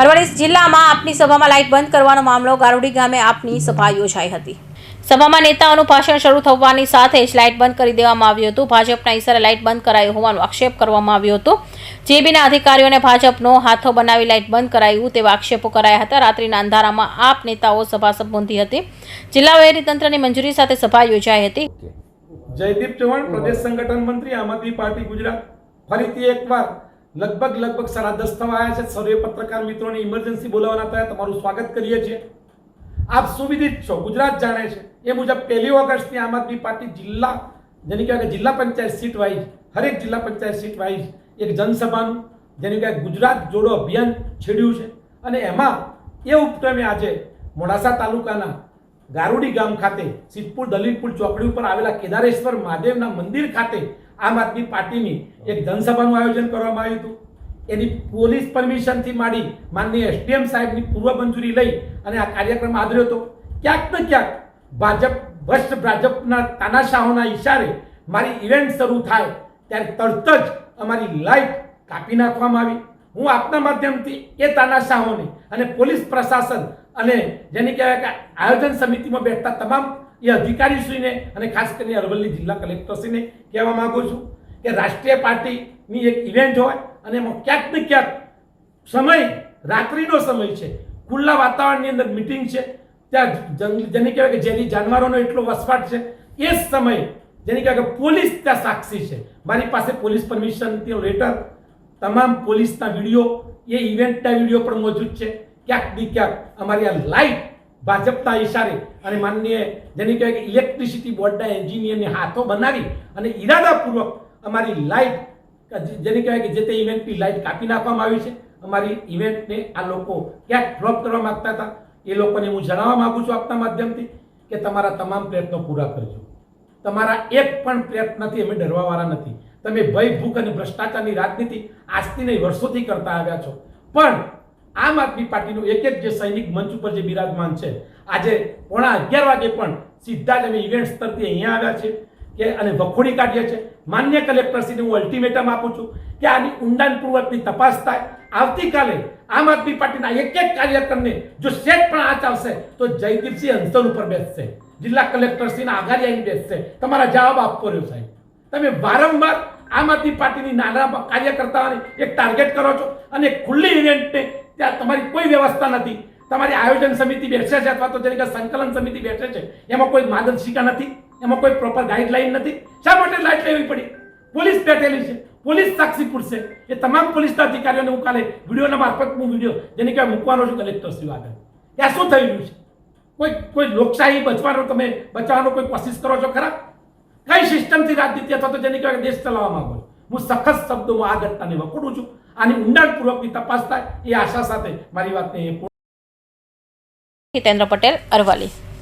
અરવલ્લી જિલ્લામાં આપની સભામાં લાઇટ બંધ કરવાનો મામલો ગારુડી ગામે આપની સભા યોજાઈ હતી. સભામાં નેતાઓનું ભાષણ શરૂ થવાની સાથે જ લાઇટ બંધ કરી દેવામાં આવ્યું હતું. ભાજપના ઇશારે લાઇટ બંધ કરાયું હોવાનો આક્ષેપ કરવામાં આવ્યો હતો. જેબીના અધિકારીઓને ભાજપનો હાથો બનાવી લાઇટ બંધ કરાયું તેવા આક્ષેપો કરાયા હતા. રાત્રિના અંધારામાં આપ નેતાઓ સભા સંબોધી હતી. જિલ્લા તંત્રની મંજૂરી સાથે સભા યોજાઈ હતી. જયદીપ ચૌહાણ, પ્રદેશ સંગઠન મંત્રી, આમ આદમી પાર્ટી ગુજરાત. ફરીથી એકવાર લગભગ લગભગ સાડા દસ થવા આવ્યા છે. સર્વે પત્રકાર મિત્રોને ઇમરજન્સી બોલાવવાના થયા તમારું સ્વાગત કરીએ છીએ. આપ સુવિધિત છો. ગુજરાત જાણે છે. એ મુજબ પહેલી ઓગસ્ટની આમ આદમી પાર્ટી જિલ્લા, જેની કહેવાય કે જિલ્લા પંચાયત સીટ વાઇઝ, હરેક જિલ્લા પંચાયત સીટ વાઇઝ એક જનસભાનું, જેની કહેવાય ગુજરાત જોડો અભિયાન છેડ્યું છે. અને એમાં એ ઉપક્રમે આજે મોડાસા તાલુકાના ગારુડી ગામ ખાતે સિદ્ધપુર દલિતપુર ચોકડી ઉપર આવેલા કેદારેશ્વર મહાદેવના મંદિર ખાતે આમ આદમી પાર્ટીની એક જનસભાનું આયોજન કરવામાં આવ્યું હતું. એની પોલીસ પરમિશનથી માંડી માનનીય એસડીએમ સાહેબની પૂર્વ મંજૂરી લઈ અને આ કાર્યક્રમ આદર્યો હતો. ક્યાંક ને ક્યાંક ભાજપ ભ્રષ્ટ ભાજપના તાનાશાહોના ઈશારે મારી ઇવેન્ટ શરૂ થાય ત્યારે તરત જ અમારી લાઈટ કાપી નાખવામાં આવી. હું આપના માધ્યમથી એ તાનાશાહોને અને પોલીસ પ્રશાસન અને જેને કહેવાય કે આયોજન સમિતિમાં બેઠતા તમામ એ અધિકારીશ્રીને અને ખાસ કરીને અરવલ્લી જિલ્લા કલેક્ટરશ્રીને કહેવા માગું છું કે રાષ્ટ્રીય પાર્ટીની એક ઇવેન્ટ હોય અને એમાં ક્યાંક ને ક્યાંક સમય, રાત્રિનો સમય છે. ખુલ્લા વાતાવરણની અંદર મિટિંગ છે. ત્યાં જેને કહેવાય કે જેની જાનવરોનો એટલો વસવાટ છે, એ જ સમયે જેને કહેવાય કે પોલીસ ત્યાં સાક્ષી છે. મારી પાસે પોલીસ પરમિશનનો લેટર તમામ પોલીસના વીડિયો, એ ઇવેન્ટના વીડિયો પણ મોજૂદ છે. ક્યાંક બી ક્યાંક અમારી આ લાઈટ ભાજપના ઇશારે અને માનનીય જેને કહેવાય કે ઇલેક્ટ્રિસિટી બોર્ડના એન્જિનિયરની હાથો બનાવી અને ઈરાદાપૂર્વક અમારી લાઇટ જેને કહેવાય કે જે તે ઇવેન્ટની લાઇટ કાપી નાખવામાં આવી છે. અમારી ઇવેન્ટને આ લોકો ક્યાંક ડ્રોપ કરવા માગતા હતા. એ લોકોને હું જણાવવા માગું છું આપના માધ્યમથી કે તમારા તમામ પ્રયત્નો પૂરા કરજો. તમારા એક પણ પ્રયત્નથી અમે ડરવાવાળા નથી. તમે ભય ભૂખ અને ભ્રષ્ટાચારની રાજનીતિ આજથી નહીં, વર્ષોથી કરતા આવ્યા છો. પણ આમ આદમી પાર્ટીનું એક એક જે સૈનિક મંચ ઉપર જે બિરાજમાન છે, આજે પોણા અગિયાર વાગે પણ સીધા જ અમે ઇવેન્ટ સ્તરથી અહીંયા આવ્યા છે કે અને વખોડી કાઢીએ છે. માન્ય કલેક્ટરશ્રીને હું અલ્ટિમેટમ આપું છું કે આની ઊંડાણપૂર્વકની તપાસ થાય. આવતીકાલે આમ આદમી પાર્ટીના એક એક કાર્યકરને જો સેટ પણ આંચ આવશે, તો જયદીપસિંહ અંતર ઉપર બેસશે. જિલ્લા કલેક્ટરશ્રીના આઘારી આવીને બેસશે. તમારા જવાબ આપવો રહ્યો સાહેબ. તમે વારંવાર આમ આદમી પાર્ટીની નાના કાર્યકર્તાઓને એક ટાર્ગેટ કરો છો અને ખુલ્લી ઇવેન્ટને ત્યાં તમારી કોઈ વ્યવસ્થા નથી. તમારી આયોજન સમિતિ બેસે છે અથવા તો જેને સંકલન સમિતિ બેસે છે, એમાં કોઈ માર્ગદર્શિકા નથી, એમાં કોઈ પ્રોપર ગાઈડલાઈન નથી. શા માટે લાઈટ લેવી પડી? પોલીસ બેઠેલી છે. પોલીસ સાક્ષી પૂરશે એ તમામ પોલીસના અધિકારીઓને હું કાલે વિડીયોના મારફત હું વીડિયો જેને કહેવાય મૂકવાનો છું કલેક્ટર શ્રી આગળ ત્યાં શું થઈ રહ્યું છે? કોઈ કોઈ લોકશાહી બચવાનો તમે બચાવવાનો કોઈ કોશિશ કરો છો ખરા? કઈ સિસ્ટમથી રાજનીતિ અથવા તો જેને કહેવાય દેશ ચલાવવા માંગો હું સખત શબ્દોમાં આ ઘટનાને વખોડું છું. આની ઊંડાણપૂર્વકની તપાસ થાય એ આશા સાથે મારી વાતને હિતેન્દ્ર પટેલ અરવલ્લી.